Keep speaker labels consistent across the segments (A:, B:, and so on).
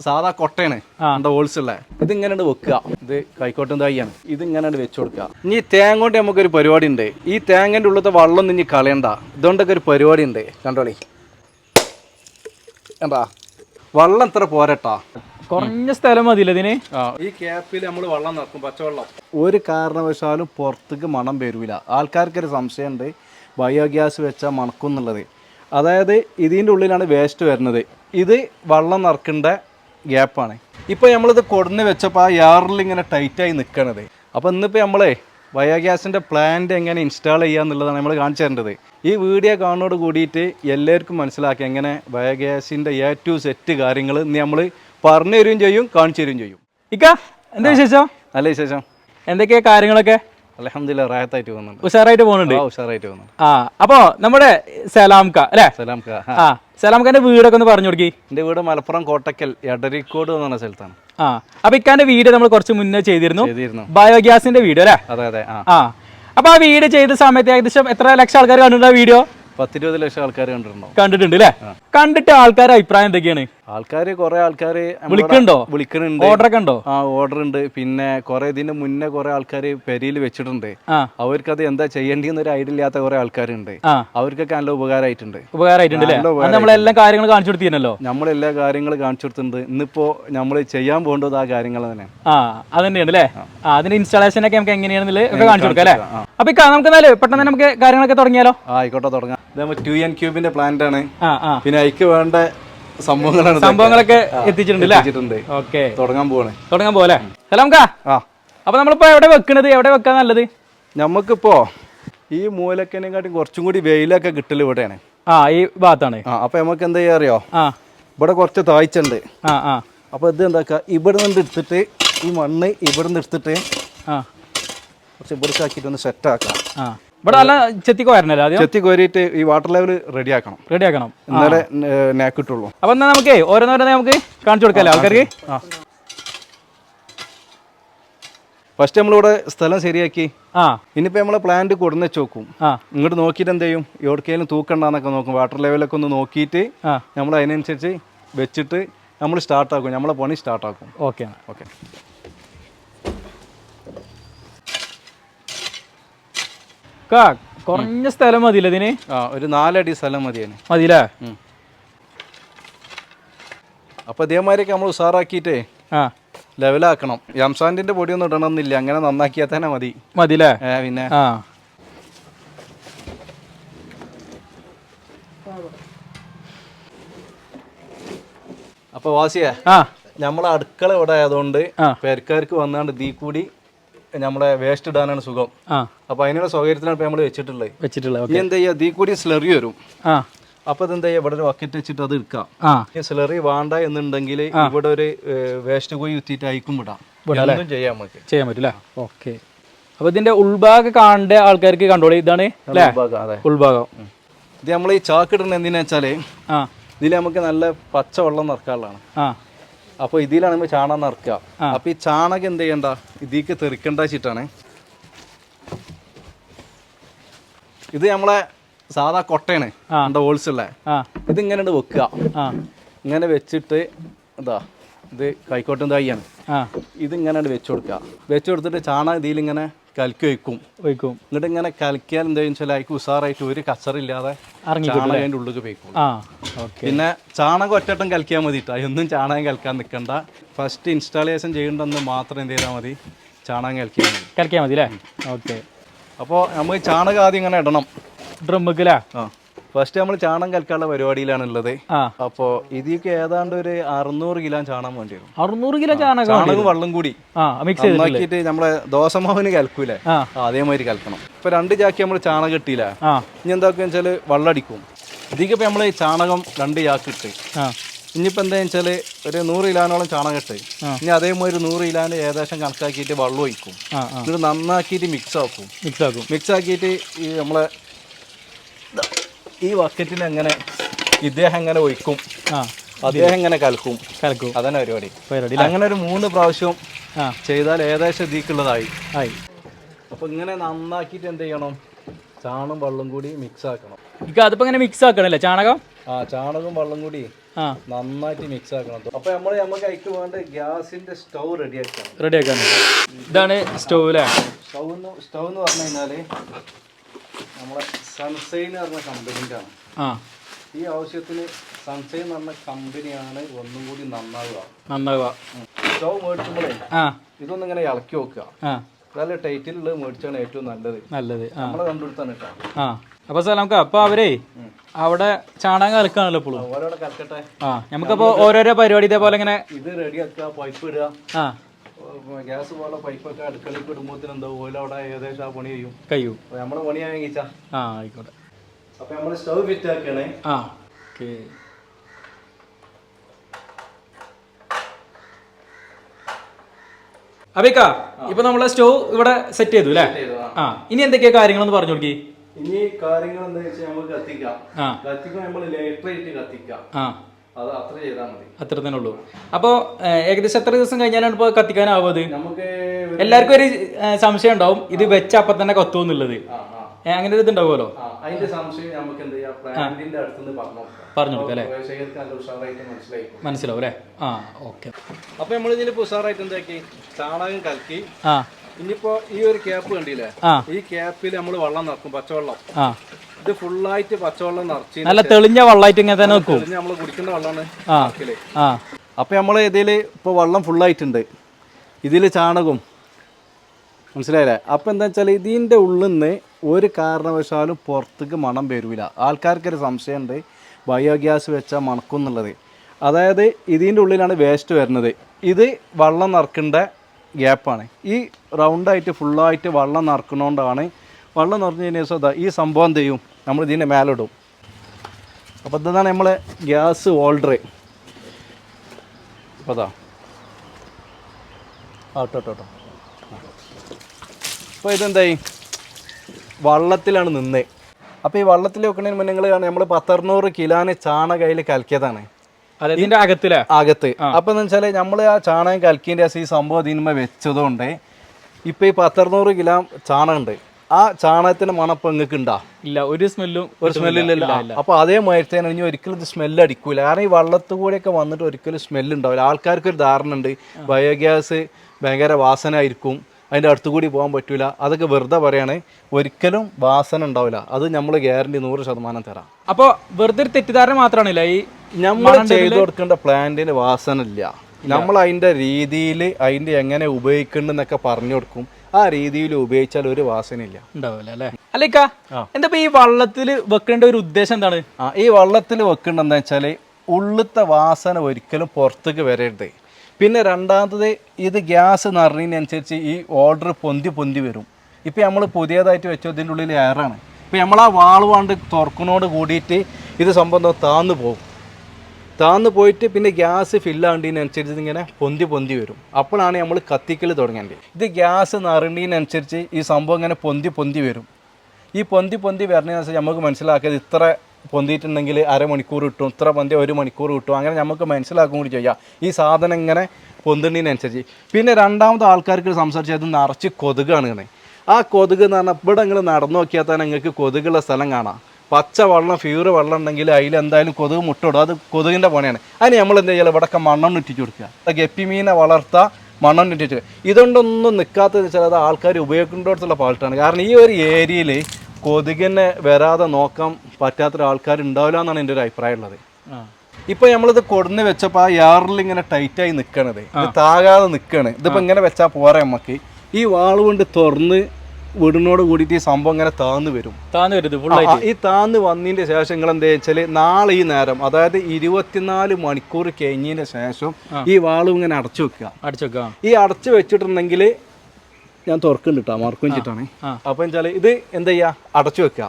A: സാധാ കൊട്ടയാണ് എന്താ ഹോൾസ് ഉള്ള ഇത് ഇങ്ങനെ വെക്കുക. ഇത് കൈക്കോട്ടം തായിയാണ് ഇത് ഇങ്ങനെ വെച്ചു കൊടുക്കുക ഇനി തേങ്ങ കൊണ്ട് നമുക്കൊരു പരിപാടി ഉണ്ട് ഈ തേങ്ങന്റെ ഉള്ളത്തെ വെള്ളം ഇനി കളയണ്ട. ഇതുകൊണ്ടൊക്കെ ഒരു പരിപാടി ഉണ്ട് കണ്ടോളി. എന്താ വെള്ളം ഇത്ര പോരട്ടാ.
B: കുറഞ്ഞ സ്ഥലം മതി ഇതിന്?
A: ഈ ക്യാപ്പിൽ നമ്മൾ വെള്ളം നിറക്കും പച്ചവെള്ളം. ഒരു കാരണവശാലും പുറത്തേക്ക് മണം വരില്ല ആൾക്കാർക്കൊരു സംശയമുണ്ട് ബയോഗ്യാസ് വെച്ചാൽ മണക്കും എന്നുള്ളത് അതായത് ഇതിന്റെ ഉള്ളിലാണ് വേസ്റ്റ് വരുന്നത്. ഇത് വെള്ളം നിറക്കേണ്ട ഗ്യാപ്പാണ് ഇപ്പോൾ നമ്മളിത് കൊടുന്ന് വെച്ചപ്പോൾ ആ യാറിൽ ഇങ്ങനെ ടൈറ്റായി നിൽക്കണത് അപ്പോൾ ഇന്നിപ്പോൾ നമ്മളെ ബയോഗ്യാസിന്റെ പ്ലാന്റ് എങ്ങനെ ഇൻസ്റ്റാൾ ചെയ്യുക എന്നുള്ളതാണ് നമ്മൾ കാണിച്ചു തരേണ്ടത്. ഈ വീഡിയോ കാണുന്നതോട് കൂടിയിട്ട് എല്ലാവർക്കും മനസ്സിലാക്കി എങ്ങനെ ബയോഗ്യാസിന്റെ എ ടു സെറ്റ് കാര്യങ്ങൾ ഇന്ന് നമ്മൾ പറഞ്ഞു തരുകയും ചെയ്യും കാണിച്ചു തരുകയും ചെയ്യും.
B: ഇക്ക എന്താ വിശേഷം?
A: നല്ല വിശേഷം.
B: എന്തൊക്കെയാ കാര്യങ്ങളൊക്കെ?
A: അലഹമില്ല റായത്തായിട്ട് പോകുന്നുണ്ട്.
B: ഉഷാറായിട്ട് പോകുന്നുണ്ട്.
A: ഉഷാറായിട്ട് പോകുന്നുണ്ട്.
B: ആ അപ്പോ നമ്മുടെ സലാംക അല്ലേ?
A: സലാംക
B: ആ. സലാംഖാന്റെ വീടൊക്കെ ഒന്ന് പറഞ്ഞു കൊടുക്കി.
A: എന്റെ വീട് മലപ്പുറം കോട്ടക്കൽ എടരിക്കോട് എന്ന് പറഞ്ഞ സ്ഥലത്താണ്.
B: ആ അപ്പൊ ഇക്കാന്റെ വീട് നമ്മൾ കുറച്ച് മുന്നേ ചെയ്തിരുന്നു. ബയോഗ്യാസിന്റെ വീട് അല്ലേ?
A: അതെ അതെ ആ.
B: അപ്പൊ ആ വീട് ചെയ്ത സമയത്ത് ഏകദേശം എത്ര ലക്ഷം ആൾക്കാർ കണ്ടിട്ടുണ്ട് ആ വീഡിയോ?
A: പത്തിരുപത് ലക്ഷം ആൾക്കാർ കണ്ടിട്ടുണ്ട്
B: കണ്ടിട്ടുണ്ട് അല്ലേ? കണ്ടിട്ട് ആൾക്കാരുടെ അഭിപ്രായം എന്തൊക്കെയാണ്?
A: ആൾക്കാർ കുറെ ആൾക്കാർ
B: വിളിക്കണ്ടോ
A: വിളിക്കണുണ്ട്.
B: ഓർഡർ ഒക്കെ ഉണ്ടോ
A: ആ ഓർഡർ ഉണ്ട് പിന്നെ കുറെ ഇതിന്റെ മുന്നേ കുറെ ആൾക്കാർ പെരിയിൽ വെച്ചിട്ടുണ്ട്.
B: അവർക്ക്
A: അത് എന്താ ചെയ്യേണ്ടിയെന്ന് ഒരു ഐഡിയ ഇല്ലാത്ത കുറെ ആൾക്കാരുണ്ട്. അവർക്കൊക്കെ നല്ല ഉപകാരമായിട്ടുണ്ട്
B: ഉപകാരമായിട്ടുണ്ട് നമ്മളെല്ലാം കാര്യങ്ങൾ കാണിച്ചു കൊടുത്തിരുന്നല്ലോ?
A: നമ്മൾ എല്ലാ കാര്യങ്ങളും കാണിച്ചു കൊടുത്തിട്ടുണ്ട്. ഇന്നിപ്പോ നമ്മൾ ചെയ്യാൻ പോകേണ്ടത് ആ കാര്യങ്ങൾ തന്നെ.
B: ആ അതന്നെയാണ് അല്ലേ? അതിന്റെ ഇൻസ്റ്റാളേഷൻ ഒക്കെ നമുക്ക് എങ്ങനെയാണെന്നുള്ളത് ഒക്കെ കാണിച്ചു കൊടുക്കാം അല്ലേ? അപ്പൊ നമുക്ക് എന്നാൽ പെട്ടെന്ന് നമുക്ക് കാര്യങ്ങളൊക്കെ തുടങ്ങിയാലോ?
A: ആയിക്കോട്ടെ തുടങ്ങാം. ടു എൻ ക്യൂബിന്റെ പ്ലാന്റ് ആണ്. പിന്നെ അതിക്ക് വേണ്ട സംഭവങ്ങളാണ്
B: സംഭവങ്ങളൊക്കെ എത്തിച്ചിട്ടുണ്ട് ഓക്കെ.
A: തുടങ്ങാൻ പോവാണ്.
B: തുടങ്ങാൻ പോലെ നമുക്ക്
A: ആ.
B: അപ്പൊ നമ്മളിപ്പോ എവിടെ വെക്കണത്? എവിടെ വെക്കാൻ നല്ലത്?
A: നമുക്കിപ്പോ ഈ മൂലക്കനെക്കാട്ടി കുറച്ചും കൂടി വെയിലൊക്കെ കിട്ടൽ ഇവിടെയാണ്.
B: ആ ഈ ഭാഗത്താണ്.
A: ആ അപ്പൊ നമുക്ക് എന്താ ചെയ്യാ അറിയോ?
B: ആ.
A: ഇവിടെ കുറച്ച് തായ്ച്ചുണ്ട്
B: ആ ആ.
A: അപ്പൊ ഇത് എന്താക്കുക ഇവിടെ നിന്ന് എടുത്തിട്ട് ഈ മണ്ണ് ഇവിടെ നിന്ന് എടുത്തിട്ട്
B: ആ.
A: കുറച്ച് ഇവിടെ ആക്കിയിട്ട് ഒന്ന് സെറ്റ് ആക്കാം.
B: ആ. ഇവിടെ നല്ല ചെത്തിക്ക് വരണല്ലോ ആദ്യം?
A: ചെത്തി കോരിയിട്ട് ഈ വാട്ടർ ലെവൽ റെഡി ആക്കണം.
B: റെഡി ആക്കണം
A: എന്നാലേ നാക്ക് കിട്ടുള്ളൂ
B: അപ്പൊ എന്നാ നമുക്ക് ഓരോന്നോരോ നമുക്ക് കാണിച്ചു കൊടുക്കാല്ലേ ആൾക്കാർക്ക്?
A: ആ ഫസ്റ്റ് നമ്മളിവിടെ സ്ഥലം ശരിയാക്കി.
B: ആ.
A: ഇനിയിപ്പോ നമ്മളെ പ്ലാന്റ് കൊടുന്ന്
B: ചോക്കും
A: ഇങ്ങോട്ട് നോക്കിയിട്ട് എന്ത് ചെയ്യും? എവിടേക്കെങ്കിലും തൂക്കണ്ടെന്നൊക്കെ നോക്കും. വാട്ടർ ലെവലൊക്കെ ഒന്ന് നോക്കിയിട്ട് നമ്മൾ അതിനനുസരിച്ച് വെച്ചിട്ട് നമ്മൾ സ്റ്റാർട്ടാക്കും നമ്മളെ പണി സ്റ്റാർട്ടാക്കും
B: ഓക്കെ
A: ഓക്കെ
B: കുറഞ്ഞ സ്ഥലം മതിയില്ല ഇതിന്?
A: ആ ഒരു നാലടി സ്ഥലം മതിയാണ്
B: മതിയില്ലേ?
A: അപ്പോൾ ഇതേമാതിരിയൊക്കെ നമ്മൾ ഉഷാറാക്കിയിട്ടേ
B: ആ.
A: ലെവലാക്കണം. യംസാൻഡിന്റെ പൊടിയൊന്നും ഇടണമെന്നില്ല. അങ്ങനെ നന്നാക്കിയാൽ തന്നെ മതി.
B: മതിയില്ലേ?
A: ഏ, പിന്നെ?
B: ആ.
A: അപ്പോൾ വാസിയേ
B: ആ.
A: നമ്മളെ അടുക്കള ഇവിടെ ആയതുകൊണ്ട്
B: ആ.
A: പേർക്കാർക്ക് വന്നാണ്ട് തീ കൂടി നമ്മളെ വേസ്റ്റ് ഇടാനാണ് സുഖം. അപ്പൊ അതിനുള്ള സൗകര്യത്തിനാണ് ഇപ്പോൾ നമ്മൾ വെച്ചിട്ടുള്ളത്. വെച്ചിട്ടുള്ളത് എന്താ ചെയ്യുക തീ കൂടി സ്ലറി വരും.
B: അപ്പൊ
A: അപ്പോൾ അതെന്താ ചെയ്യുക ഇവിടെ ഒരു ബക്കറ്റ് വെച്ചിട്ട് അത് എടുക്കാം. സ്ലറി വേണ്ട എന്നുണ്ടെങ്കിൽ ഇവിടെ ഒരു വേസ്റ്റ് പോയി കുത്തിയിട്ട് അയക്കും വിടാം. ചെയ്യാൻ ചെയ്യാം
B: ചെയ്യാൻ പറ്റില്ല? ഓക്കെ. അപ്പൊ ഇതിന്റെ ഉൾഭാഗം കാണേണ്ട ആൾക്കാർക്ക് കണ്ടോളി. ഇതാണ്
A: ഉൾഭാഗം, ഇത് നമ്മൾ ഈ ചാക്ക് ഇടുന്നത് എന്തിനാ വെച്ചാൽ ഇതിൽ നമുക്ക് നല്ല പച്ച വെള്ളം നിറക്കാനുള്ളതാണ്.
B: ആ.
A: അപ്പോൾ ഇതിലാണ് നമ്മൾ ചാണകം നിറക്കുക അപ്പോൾ ഈ ചാണകം എന്ത് ചെയ്യണ്ട? ഇതിക്ക് തെറിക്കണ്ട വെച്ചിട്ടാണ്. ഇത് നമ്മളെ സാധാ കൊട്ടയാണ്. എന്താ ഹോൾസ് ഉള്ള
B: ആ.
A: ഇത് ഇങ്ങനെ വെക്കുക. ഇങ്ങനെ വെച്ചിട്ട് എന്താ ഇത് കൈക്കോട്ടം തായിയാണ്
B: ആ.
A: ഇത് ഇങ്ങനെ അങ്ങട് വെച്ച് കൊടുക്കുക. വെച്ചു കൊടുത്തിട്ട് ചാണകം ഇതിലിങ്ങനെ കലക്കി വയ്ക്കും
B: വയ്ക്കും
A: എന്നിട്ട് ഇങ്ങനെ കലക്കിയാൽ എന്താ വെച്ചാൽ അതിക്ക് ഉഷാറായിട്ട് ഒരു കച്ചറില്ലാതെ ചാണകം അതിന്റെ ഉള്ളിൽ
B: വയ്ക്കും
A: പിന്നെ ചാണകം ഒറ്റട്ടം കലക്കിയാൽ മതി കേട്ടോ അതൊന്നും ചാണകം കലക്കാൻ നിൽക്കണ്ട ഫസ്റ്റ് ഇൻസ്റ്റാളേഷൻ ചെയ്യേണ്ടെന്ന് മാത്രം എന്ത് ചെയ്താൽ മതി? ചാണകം കലക്കിയാൽ മതി.
B: കലക്കിയാൽ മതി അല്ലേ ഓക്കെ.
A: അപ്പോൾ നമുക്ക് ചാണകം ആദ്യം ഇങ്ങനെ ഇടണം.
B: ഡ്രമ്മുക്കല്ലേ
A: ആ. ഫസ്റ്റ് നമ്മൾ ചാണകം കൽക്കാനുള്ള പരിപാടിയിലാണ്
B: ഉള്ളത്
A: അപ്പോ ഇതിക്ക് ഏതാണ്ട് ഒരു അറുന്നൂറ് കിലോ ചാണകം വേണ്ടി വരും.
B: അറുന്നൂറ് കിലോ ചാണകം
A: ചാണകം വെള്ളം കൂടി. നോക്കിയിട്ട് നമ്മളെ ദോശമാവിന് കലക്കൂലേ? അതേമാതിരി കലക്കണം. ഇപ്പൊ രണ്ട് ചാക്കി നമ്മൾ ചാണകം
B: കിട്ടിയില്ല
A: ഇനി എന്താക്കുക വെച്ചാൽ വെള്ളം അടിക്കും ഇതിക്ക് ഇപ്പൊ നമ്മൾ ചാണകം രണ്ട് ചാക്ക് ഇട്ട്. ഇനിയിപ്പോൾ എന്താ വെച്ചാൽ ഒരു നൂറ് ഇലാനോളം ചാണകം ഇട്ട്. ഇനി അതേമാതിരി നൂറ് ഇലാന് ഏകദേശം കണക്കാക്കിയിട്ട് വെള്ളം ഒഴിക്കും.
B: ഇത്
A: എന്നിട്ട് നന്നാക്കിയിട്ട് മിക്സ് ആക്കും.
B: മിക്സ് ആക്കും.
A: മിക്സ് ആക്കിയിട്ട് ഈ നമ്മളെ ഈ ബക്കറ്റിന് എങ്ങനെ ഇദ്ദേഹം എങ്ങനെ ഒഴിക്കും? അദ്ദേഹം എങ്ങനെ കലക്കും?
B: കലക്കും.
A: അതന്നെ പരിപാടി.
B: പരിപാടി
A: അങ്ങനെ ഒരു മൂന്ന് പ്രാവശ്യം ചെയ്താൽ ഏകദേശം ഇതിക്കുള്ളതായി.
B: ആയി.
A: അപ്പൊ ഇങ്ങനെ നന്നാക്കിയിട്ട് എന്ത് ചെയ്യണം? ചാണും വെള്ളം കൂടി മിക്സ് ആക്കണം.
B: അതിപ്പോ ഇങ്ങനെ മിക്സ് ആക്കണല്ലേ? ചാണകം?
A: ആ ചാണകവും വെള്ളം കൂടി നന്നായിട്ട് മിക്സ് ആക്കണം. അപ്പൊ നമ്മൾ നമുക്ക് അതിക്ക് വേണ്ട ഗ്യാസിന്റെ സ്റ്റൗ റെഡി ആക്കണം
B: റെഡി ആക്കാൻ ഇതാണ് സ്റ്റവ് അല്ലേ?
A: സ്റ്റൗ എന്ന് സ്റ്റൗ എന്ന് പറഞ്ഞു കഴിഞ്ഞാൽ നമ്മളെ സൺസൈൻ എന്ന് പറഞ്ഞ കമ്പനിന്റെ ആണ്.
B: ആ.
A: ഈ ആവശ്യത്തിന് സൺസൈൻ എന്ന് പറഞ്ഞ കമ്പനിയാണ് ഒന്നും കൂടി നന്നാവുക.
B: നന്നാവുക.
A: സ്റ്റൗ മേടിക്കുമ്പോഴേ
B: ആ.
A: ഇതൊന്നും ഇങ്ങനെ ഇളക്കി വെക്കുക.
B: ആ.
A: നല്ല ടൈറ്റിലുള്ളത് മേടിച്ചാണ് ഏറ്റവും നല്ലത്.
B: നല്ലത്. ആ.
A: നമ്മളെ കണ്ടുപിടുത്താണ് കേട്ടോ.
B: ആ. അപ്പൊ സാർ നമുക്ക് അപ്പൊ അവരെ അവിടെ ചാണകം കലക്കാണല്ലോ ഇപ്പോഴും
A: ഓരോടെ കലക്കട്ടെ.
B: ആ. നമുക്കപ്പോ ഓരോരോ പരിപാടി ഇതേപോലെ ഇങ്ങനെ
A: ഇത് റെഡി ആക്കുക പൈപ്പ് ഇടുക.
B: ആ.
A: ഗ്യാസ് പോലെ പൈപ്പൊക്കെ അടുക്കളയ്ക്ക് ഇടുമ്പോഴത്തേന് എന്താ ഓയിൽ അവിടെ ഏകദേശം ആ പണി ചെയ്യും
B: കഴിയും.
A: അപ്പൊ നമ്മളെ പണിയാൻ കഴിച്ചാ
B: ആ ആയിക്കോട്ടെ.
A: അപ്പൊ നമ്മൾ സ്റ്റവ് ഫിറ്റ് ആക്കണേ.
B: ആ ഓക്കെ. അബിക്ക ഇപ്പൊ നമ്മളെ സ്റ്റോവ് ഇവിടെ സെറ്റ് ചെയ്തു അല്ലേ? ആ. ഇനി എന്തൊക്കെയാ കാര്യങ്ങളെന്ന് പറഞ്ഞു കൊടുക്കി.
A: ഇനി കാര്യങ്ങൾ എന്താ വെച്ചാൽ നമുക്ക് കത്തിക്കാം. കത്തിക്കുമ്പോൾ നമ്മൾ ലേറ്ററായിട്ട് കത്തിക്കാം.
B: ആ.
A: അത് അത്ര ചെയ്താൽ മതി.
B: അത്ര തന്നെ ഉള്ളൂ. അപ്പോ ഏകദേശം എത്ര ദിവസം കഴിഞ്ഞാലാണ് ഇപ്പൊ കത്തിക്കാനാവുന്നത്
A: നമുക്ക്
B: എല്ലാവർക്കും ഒരു സംശയം ഉണ്ടാവും. ഇത് വെച്ച അപ്പൊ തന്നെ കത്തുമെന്നുള്ളത് അങ്ങനെ ഒരു ഇതുണ്ടാവുമല്ലോ
A: അതിന്റെ സംശയം നമുക്ക് എന്ത് ചെയ്യാം? പ്ലാന്റിന്റെ അടുത്തുനിന്ന് പറഞ്ഞു
B: കൊടുക്കാം. അല്ലേ? മനസ്സിലാവും അല്ലേ? ആ ഓക്കെ.
A: അപ്പൊ നമ്മൾ ഇതിൽ ഉഷാറായിട്ട് എന്താക്കി? ചാണകം കലക്കി.
B: ആ.
A: ഇനിയിപ്പോ ഈ ഒരു ക്യാപ്പ് കണ്ടില്ലേ? ഈ ക്യാപ്പിൽ നമ്മൾ വെള്ളം നിറക്കും പച്ചവെള്ളം.
B: ആ.
A: ഇത് ഫുള്ളായിട്ട് പച്ചവെള്ളം നിറച്ച്
B: നല്ല തെളിഞ്ഞ വെള്ളമായിട്ട് ഇങ്ങനെ തന്നെ വെക്കും
A: നമ്മൾ കുടിക്കുന്ന വെള്ളമാണ്
B: ആ. ആ.
A: അപ്പൊ നമ്മൾ ഇതിൽ ഇപ്പോൾ വെള്ളം ഫുള്ളായിട്ടുണ്ട് ഇതിൽ ചാണകവും മനസ്സിലായില്ലേ? അപ്പോൾ എന്താ വെച്ചാൽ ഇതിന്റെ ഉള്ളിൽ നിന്ന് ഒരു കാരണവശാലും പുറത്തേക്ക് മണം വരില്ല ആൾക്കാർക്കൊരു സംശയമുണ്ട്. ബയോഗ്യാസ് വെച്ചാൽ മണക്കും എന്നുള്ളത്. അതായത് ഇതിന്റെ ഉള്ളിലാണ് വേസ്റ്റ് വരുന്നത്. ഇത് വെള്ളം നിറക്കേണ്ട ഗ്യാപ്പാണ് ഈ റൗണ്ടായിട്ട് ഫുള്ളായിട്ട് വെള്ളം നിറക്കണോണ്ടാണ് വെള്ളം നിറഞ്ഞതിന് ശേഷം ദാ ഈ സംഭവം എന്ത് ചെയ്യും? നമ്മൾ ഇതിന്റെ മേലിടും. അപ്പോൾ ഇതാണ് നമ്മൾ ഗ്യാസ് ഹോൾഡർ അപ്പോൾ അതാ ഓട്ടോ അപ്പോൾ ഇതെന്തായി? വള്ളത്തിലാണ് നിന്നേ. അപ്പോൾ ഈ വള്ളത്തിൽ വെക്കുന്നതിന് മുന്നേ നിങ്ങൾ നമ്മൾ പത്തറുന്നൂറ് കിലോന് ചാണ കയ്യിൽ കലക്കിയതാണ്
B: ഇതിന്റെ ഇതിന്റെ അകത്തില്ലേ
A: അകത്ത് അപ്പോൾ എന്ന് വെച്ചാൽ നമ്മൾ ആ ചാണകം കലക്കിന്റെ ഈ സംഭവം ഇതിന്മേ വെച്ചതുകൊണ്ട് ഇപ്പോൾ ഈ പത്തറുന്നൂറ് കിലോ ചാണകമുണ്ട്. ആ ചാണകത്തിന് മണപ്പ് നിങ്ങൾക്ക് ഉണ്ടാ
B: ഇല്ല ഒരു സ്മെല്ലും
A: ഒരു സ്മെല്ലില്ലല്ലോ അപ്പൊ അതേ മാതിരി ഇനി ഒരിക്കലും ഇത് സ്മെല്ല് അടിക്കൂല. കാരണം ഈ വള്ളത്തു കൂടെയൊക്കെ വന്നിട്ട് ഒരിക്കലും സ്മെല്ല് ഉണ്ടാവില്ല ആൾക്കാർക്ക് ഒരു ധാരണ ഉണ്ട് ബയോഗ്യാസ് ഭയങ്കര വാസന ആയിരിക്കും അതിന്റെ അടുത്ത് കൂടി പോകാൻ പറ്റൂല. അതൊക്കെ വെറുതെ പറയാണ്. ഒരിക്കലും വാസന ഉണ്ടാവില്ല അത് നമ്മൾ ഗ്യാരണ്ടി നൂറ് ശതമാനം തരാം.
B: അപ്പൊ വെറുതെ ഒരു തെറ്റിദ്ധാരണ മാത്രമാണല്ല ഈ
A: നമ്മൾ ചെയ്തു കൊടുക്കേണ്ട പ്ലാന്റിന് വാസന ഇല്ല. നമ്മൾ അതിന്റെ രീതിയിൽ അതിന്റെ എങ്ങനെ ഉപയോഗിക്കണ്ടെന്നൊക്കെ പറഞ്ഞു കൊടുക്കും. ആ രീതിയിൽ ഉപയോഗിച്ചാൽ ഒരു വാസനയില്ല.
B: ഉണ്ടാവില്ല അല്ലേ? അല്ലേക്ക എന്താ ഈ വള്ളത്തിൽ വെക്കേണ്ട ഒരു ഉദ്ദേശം എന്താണ്?
A: ആ ഈ വള്ളത്തിൽ വെക്കേണ്ട എന്താ വെച്ചാൽ ഉള്ളിലത്തെ വാസന ഒരിക്കലും പുറത്തേക്ക് വരരുത്. പിന്നെ രണ്ടാമത്തത് ഇത് ഗ്യാസ് നിറഞ്ഞതിനനുസരിച്ച് ഈ ഓർഡർ പൊന്തി പൊന്തി വരും. ഇപ്പം നമ്മൾ പുതിയതായിട്ട് വെച്ചോ ഇതിന്റെ ഉള്ളിൽ എയറാണ് ഇപ്പം നമ്മൾ ആ വാൾ വാണ്ട് തുറക്കുന്നോട് കൂടിയിട്ട് ഇത് സംബന്ധം താന്നു പോകും. താന്ന് പോയിട്ട് പിന്നെ ഗ്യാസ് ഫില്ലാണ്ടതിനനുസരിച്ച് ഇങ്ങനെ പൊന്തി പൊന്തി വരും. അപ്പോഴാണ് നമ്മൾ കത്തിക്കൽ തുടങ്ങേണ്ടത്. ഇത് ഗ്യാസ് നിറണ്ടതിനനുസരിച്ച് ഈ സംഭവം ഇങ്ങനെ പൊന്തി പൊന്തി വരും. ഈ പൊന്തി പൊന്തി വരുന്നതിനനുസരിച്ച് നമുക്ക് മനസ്സിലാക്കിയത് ഇത്ര പൊന്തിയിട്ടുണ്ടെങ്കിൽ അരമണിക്കൂർ കിട്ടും ഇത്ര പൊന്തി ഒരു മണിക്കൂർ കിട്ടും. അങ്ങനെ നമുക്ക് മനസ്സിലാക്കും കൂടി ചെയ്യാം. ഈ സാധനം ഇങ്ങനെ പൊന്തുന്നതിനനുസരിച്ച്. പിന്നെ രണ്ടാമത്തെ ആൾക്കാർക്ക് സംസാരിച്ചത് നിറച്ച് കൊതുകാണ് ഇങ്ങനെ. ആ കൊതുക് എന്ന് പറഞ്ഞാൽ ഇവിടെ നിങ്ങൾ നടന്നു നോക്കിയാൽ തന്നെ നിങ്ങൾക്ക് കൊതുകുള്ള സ്ഥലം കാണാം. പച്ച വെള്ളം ഫ്യൂറ് വെള്ളം ഉണ്ടെങ്കിൽ അതിൽ എന്തായാലും കൊതുക് മുട്ടിടും അത് കൊതുകിന്റെ പണിയാണ്. അതിന് നമ്മൾ എന്ത് ചെയ്യുക ഇവിടെയൊക്കെ മണ്ണെണ്ണ ഇട്ടിച്ച് കൊടുക്കുക. അത് ഗപ്പിമീനെ വളർത്താൻ മണ്ണെണ്ണ ഇട്ടിച്ച് ഇതുകൊണ്ടൊന്നും നിൽക്കാത്തതെന്ന് വെച്ചാൽ അത് ആൾക്കാർ ഉപയോഗിക്കേണ്ടടുത്തുള്ള പാട്ടാണ് കാരണം ഈ ഒരു ഏരിയയിൽ കൊതുകിനെ വരാതെ നോക്കാൻ പറ്റാത്ത ആൾക്കാർ ഉണ്ടാവില്ല എന്നാണ് എന്റെ ഒരു അഭിപ്രായം ഉള്ളത്. ഇപ്പൊ നമ്മളിത് കൊടുന്ന് വെച്ചപ്പോ ആ യാറിൽ ഇങ്ങനെ ടൈറ്റായി നിക്കണത്. ഇത് താകാതെ നിക്കാണ്. ഇതിപ്പോ ഇങ്ങനെ വെച്ചാൽ പോരാ നമുക്ക് ഈ വാൾ കൊണ്ട് തുറന്ന് വീടിനോട് കൂടിയിട്ട് ഈ സംഭവം ഇങ്ങനെ താന്ന് വരും.
B: താന്ന് വരുത്
A: ഈ താന്ന് വന്നതിന്റെ ശേഷം നിങ്ങൾ എന്താ വെച്ചാൽ നാളെ ഈ നേരം അതായത് ഇരുപത്തിനാല് മണിക്കൂർ കഴിഞ്ഞതിന് ശേഷം ഈ വാളും ഇങ്ങനെ അടച്ചു വെക്കുക.
B: അടച്ചു വെക്കുക.
A: ഈ അടച്ചു വെച്ചിട്ടുണ്ടെങ്കിൽ ഞാൻ തുറക്കുന്നുണ്ട് കേട്ടോ മാർക്കും വെച്ചിട്ടാണ്. അപ്പൊ വെച്ചാൽ ഇത് എന്താ ചെയ്യാ? അടച്ചു വെക്കുക.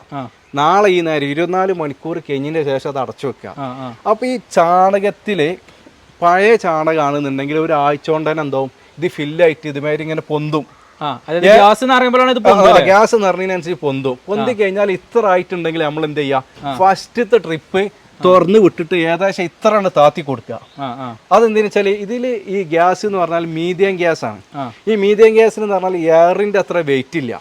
A: നാളെ ഈ നേരം ഇരുപത്തിനാല് മണിക്കൂർ കഴിഞ്ഞതിന് ശേഷം അത് അടച്ചു വെക്കുക. അപ്പൊ ഈ ചാണകത്തിൽ പഴയ ചാണകമാണെന്നുണ്ടെങ്കിൽ ഒരാഴ്ച കൊണ്ട് തന്നെ എന്താവും ഇത് ഫില്ലായിട്ട് ഇതുമാതിരി ഇങ്ങനെ പൊന്തും.
B: ഗ്യാസ് എന്ന് പറയുമ്പോഴാണ് ഇത് എന്ന്
A: ഗ്യാസ് നിറഞ്ഞതിനനുസരിച്ച് പൊന്തും. പൊന്തി കഴിഞ്ഞാൽ ഇത്ര ആയിട്ടുണ്ടെങ്കിൽ നമ്മൾ എന്ത് ചെയ്യുക ഫസ്റ്റത്തെ ട്രിപ്പ് തുറന്ന് വിട്ടിട്ട് ഏകദേശം ഇത്ര ആണ് താത്തി കൊടുക്കുക. അതെന്തിനു വെച്ചാൽ ഇതിൽ ഈ ഗ്യാസ് എന്ന് പറഞ്ഞാൽ മീഡിയം ഗ്യാസ് ആണ് ഈ മീഡിയം ഗ്യാസ് എന്ന് പറഞ്ഞാൽ എയറിന്റെ അത്ര വെയിറ്റ് ഇല്ല.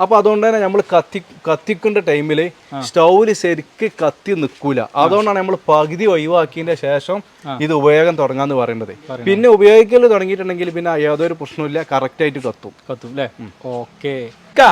A: അപ്പോൾ അതുകൊണ്ട് തന്നെ നമ്മൾ കത്തി കത്തിക്കേണ്ട ടൈമിൽ സ്റ്റൗവിൽ ശരിക്ക് കത്തി നിൽക്കൂല അതുകൊണ്ടാണ് നമ്മൾ പകുതി ഒഴിവാക്കിയതിന്റെ ശേഷം ഇത് ഉപയോഗം തുടങ്ങാന്ന് പറയുന്നത്. പിന്നെ ഉപയോഗിക്കൽ തുടങ്ങിയിട്ടുണ്ടെങ്കിൽ പിന്നെ യാതൊരു പ്രശ്നമില്ല കറക്റ്റ് ആയിട്ട് കത്തും.
B: കത്തും അല്ലേ ഓക്കെ.
A: അപ്പോൾ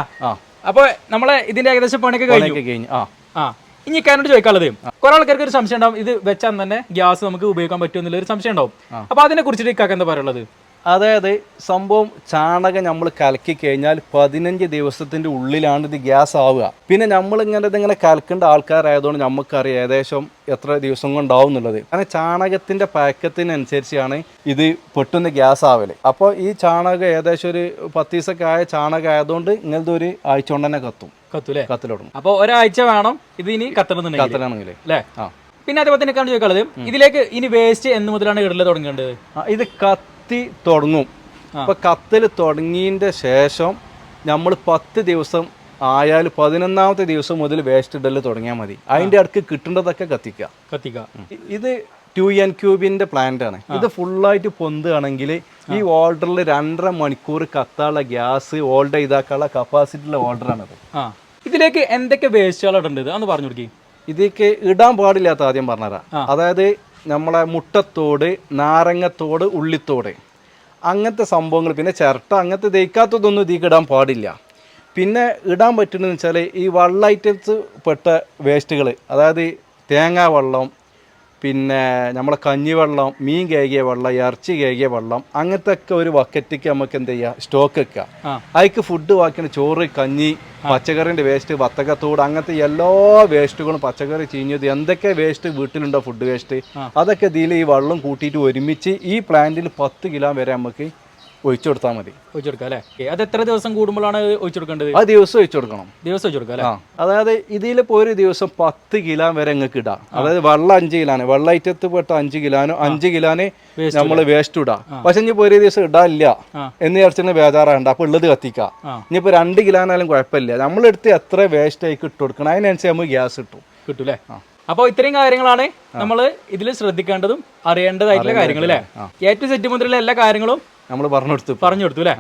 B: അപ്പൊ നമ്മളെ ഇതിന്റെ ഏകദേശം പണിയൊക്കെ കഴിഞ്ഞു?
A: ആ.
B: ആ. ഇനി ഇക്കാരോട് ചോദിക്കാനുള്ളത്. കുറെ ആൾക്കാർക്ക് ഒരു സംശയം ഉണ്ടാവും. ഇത് വെച്ചാൽ തന്നെ ഗ്യാസ് നമുക്ക് ഉപയോഗിക്കാൻ പറ്റുമെന്നുള്ള ഒരു സംശയം ഉണ്ടാവും. അപ്പൊ അതിനെ കുറിച്ചിട്ട് ഇക്കാക്ക് എന്താ പറയുള്ളത്?
A: അതായത് സംഭവം ചാണകം നമ്മൾ കലക്കി കഴിഞ്ഞാൽ പതിനഞ്ച് ദിവസത്തിന്റെ ഉള്ളിലാണ് ഇത് ഗ്യാസ് ആവുക. പിന്നെ നമ്മൾ ഇങ്ങനെ ഇതിങ്ങനെ കലക്കേണ്ട ആൾക്കാരായതുകൊണ്ട് നമുക്കറിയാം ഏകദേശം എത്ര ദിവസം കൊണ്ടാവും എന്നുള്ളത്. കാരണം ചാണകത്തിന്റെ പാക്കത്തിനനുസരിച്ചാണ് ഇത് പെട്ടെന്ന് ഗ്യാസ് ആവൽ. അപ്പോൾ ഈ ചാണകം ഏകദേശം ഒരു പത്ത് ദിവസമൊക്കെ ആയ ചാണകം ആയതുകൊണ്ട് ഇങ്ങനത്തെ ഒരു ആഴ്ച കൊണ്ട് തന്നെ കത്തും.
B: കത്തുലേ
A: കത്തിലോടും.
B: അപ്പൊ ഒരാഴ്ച വേണം ഇത് ഇനി കത്തണമെന്നുണ്ടെങ്കിൽ.
A: കത്തലാണെങ്കിൽ
B: അല്ലേ?
A: ആ.
B: പിന്നെ അതേപോലെ തന്നെ ചോദിക്കാനുള്ളത് ഇതിലേക്ക് ഇനി വേസ്റ്റ് എന്ന് മുതലാണ് ഇടൽ തുടങ്ങേണ്ടത്?
A: ഇത് കത്തി തുടങ്ങും. അപ്പോൾ കത്തൽ തുടങ്ങിയതിന്റെ ശേഷം നമ്മൾ പത്ത് ദിവസം ആയാൽ പതിനൊന്നാമത്തെ ദിവസം മുതൽ വേസ്റ്റ് ഇടൽ തുടങ്ങിയാൽ മതി. അതിന്റെ അടുക്ക് കിട്ടേണ്ടതൊക്കെ കത്തിക്കുക.
B: കത്തിക്ക
A: ഇത് ടു എൻ ക്യൂബിന്റെ പ്ലാന്റ് ആണ്. ഇത് ഫുള്ളായിട്ട് പൊന്തുകയാണെങ്കിൽ ഈ ഓർഡറിൽ രണ്ടര മണിക്കൂർ കത്താനുള്ള ഗ്യാസ് ഓൾഡർ ചെയ്താക്കാനുള്ള കപ്പാസിറ്റി ഉള്ള ഓർഡറാണത്
B: ഇതിലേക്ക് എന്തൊക്കെ വേസ്റ്റുകൾ ഇടേണ്ടത്? അന്ന് പറഞ്ഞു കൊടുക്കി.
A: ഇതിലേക്ക് ഇടാൻ പാടില്ലാത്ത ആദ്യം പറഞ്ഞുതരാം. അതായത് നമ്മളെ മുട്ടത്തോട് നാരങ്ങത്തോട് ഉള്ളിത്തോട്. അങ്ങനത്തെ സംഭവങ്ങൾ പിന്നെ ചിരട്ട അങ്ങനത്തെ ദഹിക്കാത്തതൊന്നും ഇതിക്ക് ഇടാൻ പാടില്ല. പിന്നെ ഇടാൻ പറ്റുന്നതെന്ന് വെച്ചാൽ ഈ വള്ള ഐറ്റംസ് പെട്ട വേസ്റ്റുകൾ അതായത് തേങ്ങാ വെള്ളം പിന്നെ നമ്മളെ കഞ്ഞിവെള്ളം മീൻ കേകിയ വെള്ളം ഇറച്ചി കേകിയ വെള്ളം അങ്ങനത്തെ ഒക്കെ ഒരു ബക്കറ്റിക്ക് നമുക്ക് എന്ത് ചെയ്യാം? സ്റ്റോക്ക് വെക്കുക. അതിക്ക് ഫുഡ് വാക്കിന് ചോറ് കഞ്ഞി പച്ചക്കറിന്റെ വേസ്റ്റ് വത്തക്കത്തോട് അങ്ങനത്തെ എല്ലാ വേസ്റ്റുകളും പച്ചക്കറി ചീഞ്ഞത് എന്തൊക്കെ വേസ്റ്റ് വീട്ടിലുണ്ടോ ഫുഡ് വേസ്റ്റ് അതൊക്കെ ഇതിൽ ഈ വെള്ളം കൂട്ടിയിട്ട് ഒരുമിച്ച് ഈ പ്ലാന്റിൽ പത്ത് കിലോ വരെ നമുക്ക് ഒഴിച്ചു കൊടുത്താൽ മതി.
B: ഒഴിച്ചു കൊടുക്കുക അല്ലേ അത് എത്ര ദിവസം കൂടുമ്പോഴാണ് ഒഴിച്ചു കൊടുക്കേണ്ടത്
A: ആ ദിവസം ഒഴിച്ചു കൊടുക്കണം
B: ദിവസം ഒഴിച്ചു കൊടുക്കുക അല്ലേ?
A: ആ അതായത് ഇതിലിപ്പോൾ ഒരു ദിവസം പത്ത് കിലോ വരെ നിങ്ങൾക്ക് ഇടാം. അതായത് വെള്ളം അഞ്ച് കിലോന് വെള്ള ഐറ്റത്ത് പെട്ട അഞ്ച് കിലോനോ അഞ്ച് കിലോന് നമ്മൾ വേസ്റ്റ് ഇടാം. പക്ഷെ ഇനിയിപ്പോൾ ഒരു ദിവസം ഇടാനില്ല. എന്ന് വിചാരിച്ചിട്ട് ബേജാറാണ്ട് അപ്പോൾ ഉള്ളത് കത്തിക്കാം. ഇനിയിപ്പോൾ രണ്ട് കിലോനായാലും കുഴപ്പമില്ല. നമ്മളെടുത്ത് എത്ര വേസ്റ്റ് ആയി ഇട്ട് കൊടുക്കണം. അതിനനുസരിച്ച് നമുക്ക് ഗ്യാസ് ഇട്ടു
B: കിട്ടും അല്ലേ? അപ്പോൾ ഇത്രയും കാര്യങ്ങളാണ് നമ്മൾ ഇതിൽ ശ്രദ്ധിക്കേണ്ടതും അറിയേണ്ടതായിട്ടുള്ള കാര്യങ്ങൾ അല്ലേ? ഏറ്റവും സെറ്റ് മുതലുള്ള എല്ലാ കാര്യങ്ങളും
A: നമ്മൾ പറഞ്ഞു കൊടുത്തു
B: പറഞ്ഞു കൊടുത്തു അല്ലേ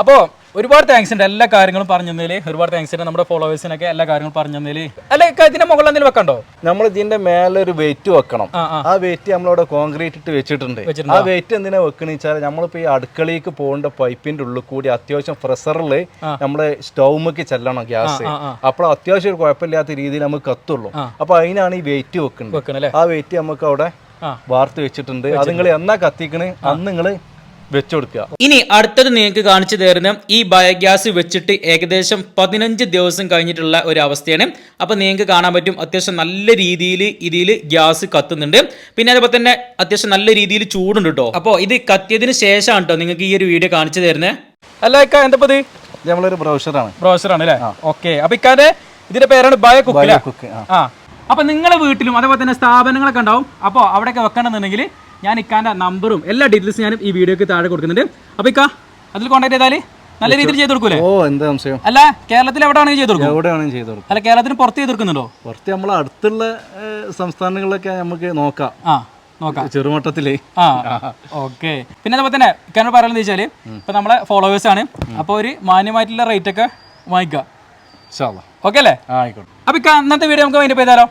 B: അപ്പോൾ ഒരുപാട് താങ്ക്സ് ഉണ്ട്. എല്ലാ കാര്യങ്ങളും പറഞ്ഞു തന്നതിൽ ഒരുപാട് താങ്ക്സ് ഉണ്ട് നമ്മുടെ ഫോളോവേഴ്സിനൊക്കെ എല്ലാ കാര്യങ്ങളും പറഞ്ഞു തന്നതിൽ അല്ല ഇതിന്റെ മുകളിൽ എന്തെങ്കിലും വെക്കണ്ടോ?
A: നമ്മൾ ഇതിന്റെ മേലെ ഒരു വെയിറ്റ് വെക്കണം.
B: ആ
A: വെയിറ്റ് നമ്മളവിടെ കോൺക്രീറ്റ് ഇട്ട് വെച്ചിട്ടുണ്ട്. ആ വെയിറ്റ് എന്തിനാ വെക്കണ വെച്ചാൽ നമ്മളിപ്പോ ഈ അടുക്കളയിലേക്ക് പോകേണ്ട പൈപ്പിന്റെ ഉള്ളിൽ കൂടി അത്യാവശ്യം പ്രഷറിൽ നമ്മൾ സ്റ്റൗമൊക്കെ ചെല്ലണം ഗ്യാസ്. അപ്പോൾ അത്യാവശ്യം ഒരു കുഴപ്പമില്ലാത്ത രീതിയിൽ നമുക്ക് കത്തുള്ളൂ. അപ്പൊ അതിനാണ് ഈ വെയിറ്റ് വെക്കുന്നത് ആ വെയിറ്റ് നമുക്ക് അവിടെ വാർത്ത് വെച്ചിട്ടുണ്ട്. അത് നിങ്ങൾ എന്നാ കത്തിക്കണേ? അന്ന് നിങ്ങൾ വെച്ചു കൊടുക്കുക
B: ഇനി അടുത്തത് നിങ്ങൾക്ക് കാണിച്ചു തരുന്ന ഈ ബയോഗ്യാസ് വെച്ചിട്ട് ഏകദേശം പതിനഞ്ച് ദിവസം കഴിഞ്ഞിട്ടുള്ള ഒരു അവസ്ഥയാണ്. അപ്പോൾ നിങ്ങൾക്ക് കാണാൻ പറ്റും അത്യാവശ്യം നല്ല രീതിയിൽ ഇതിൽ ഗ്യാസ് കത്തുന്നുണ്ട്. പിന്നെ അതുപോലെ തന്നെ അത്യാവശ്യം നല്ല രീതിയിൽ ചൂടുണ്ട് കേട്ടോ അപ്പോൾ ഇത് കത്തിയതിന് ശേഷമാണ് കേട്ടോ നിങ്ങൾക്ക് ഈ ഒരു വീഡിയോ കാണിച്ചു തരുന്നത് അല്ല ഇക്ക എന്താ ഇത്
A: ഇത് നമ്മളൊരു ബ്രൗഷറാണ്
B: ബ്രോഷറാണ് അല്ലേ ഓക്കെ. അപ്പൊ ഇക്കാതെ ഇതിന്റെ പേരാണ് ബയോ കുക്ക്
A: ആ.
B: ആ. അപ്പൊ നിങ്ങളെ വീട്ടിലും അതേപോലെ തന്നെ സ്ഥാപനങ്ങളൊക്കെ ഉണ്ടാവും. അപ്പോൾ അവിടെയൊക്കെ വെക്കണമെന്നുണ്ടെങ്കിൽ ഞാൻ ഇക്കാന്റെ നമ്പറും എല്ലാ ഡീറ്റെയിൽസും ഞാൻ ഈ വീഡിയോക്ക് താഴെ കൊടുക്കുന്നുണ്ട്. അപ്പൊ ഇക്കാ അതിൽ കോൺടാക്ട് ചെയ്താൽ നല്ല രീതിയിൽ ചെയ്ത് കൊടുക്കൂലേ?
A: ഓ എന്താ സംശയം?
B: അല്ല കേരളത്തിൽ എവിടെയാണെങ്കിൽ ചെയ്ത് കൊടുക്കും.
A: എവിടെയാണെങ്കിലും ചെയ്തു കൊടുക്കും.
B: അല്ല കേരളത്തിന് പുറത്ത് ചെയ്ത് കൊടുക്കുന്നുണ്ടോ?
A: പുറത്ത് നമ്മൾ അടുത്തുള്ള സംസ്ഥാനങ്ങളിലൊക്കെ നമുക്ക് നോക്കാം.
B: ആ നോക്കാം.
A: ചെറുമട്ടത്തിൽ.
B: ആ ഓക്കെ. പിന്നെ അതുപോലെ തന്നെ ഇക്കാനോട് പറയുന്നത് വെച്ചാൽ ഇപ്പൊ നമ്മളെ ഫോളോവേഴ്സ് ആണ്. അപ്പോൾ ഒരു മാന്യമായിട്ടുള്ള റേറ്റ് ഒക്കെ വാങ്ങിക്കുക.
A: ഇൻഷാല്ലാ.
B: ഓക്കെ അല്ലേ?
A: ആയിക്കോട്ടെ.
B: അപ്പൊ ഇന്നത്തെ വീഡിയോ നമുക്ക് വൈൻഡപ്പ് ചെയ്താലോ?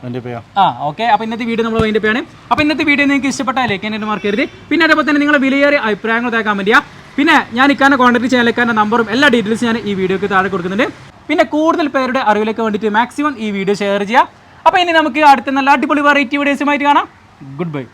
B: ആ ഓക്കെ അപ്പൊ ഇന്നത്തെ വീഡിയോ നമ്മൾ വൈൻഡപ്പ് ചെയ്യാണ്. അപ്പൊ ഇന്നത്തെ വീഡിയോ നിങ്ങൾക്ക് ഇഷ്ടപ്പെട്ടാൽ ലൈക്ക് എന്നിട്ട് മാർക്ക് ചെയ്ത് പിന്നെ അതേപോലെ തന്നെ നിങ്ങളുടെ വിലയേറിയ അഭിപ്രായങ്ങൾ താഴെ കമന്റ് ചെയ്യുക പിന്നെ ഞാൻ ഇക്കാനെ കോൺടാക്ട് ചെയ്യാൻ ഇക്കാന്റെ നമ്പറും എല്ലാ ഡീറ്റെയിൽസും ഞാൻ ഈ വീഡിയോക്ക് താഴെ കൊടുക്കുന്നുണ്ട്. പിന്നെ കൂടുതൽ പേരുടെ അറിവിലേക്ക് വേണ്ടിയിട്ട് മാക്സിമം ഈ വീഡിയോ ഷെയർ ചെയ്യുക. അപ്പൊ ഇനി നമുക്ക് അടുത്ത നല്ല അടിപൊളി വെറൈറ്റി വീഡിയോസുമായിട്ട് കാണാം. Good bye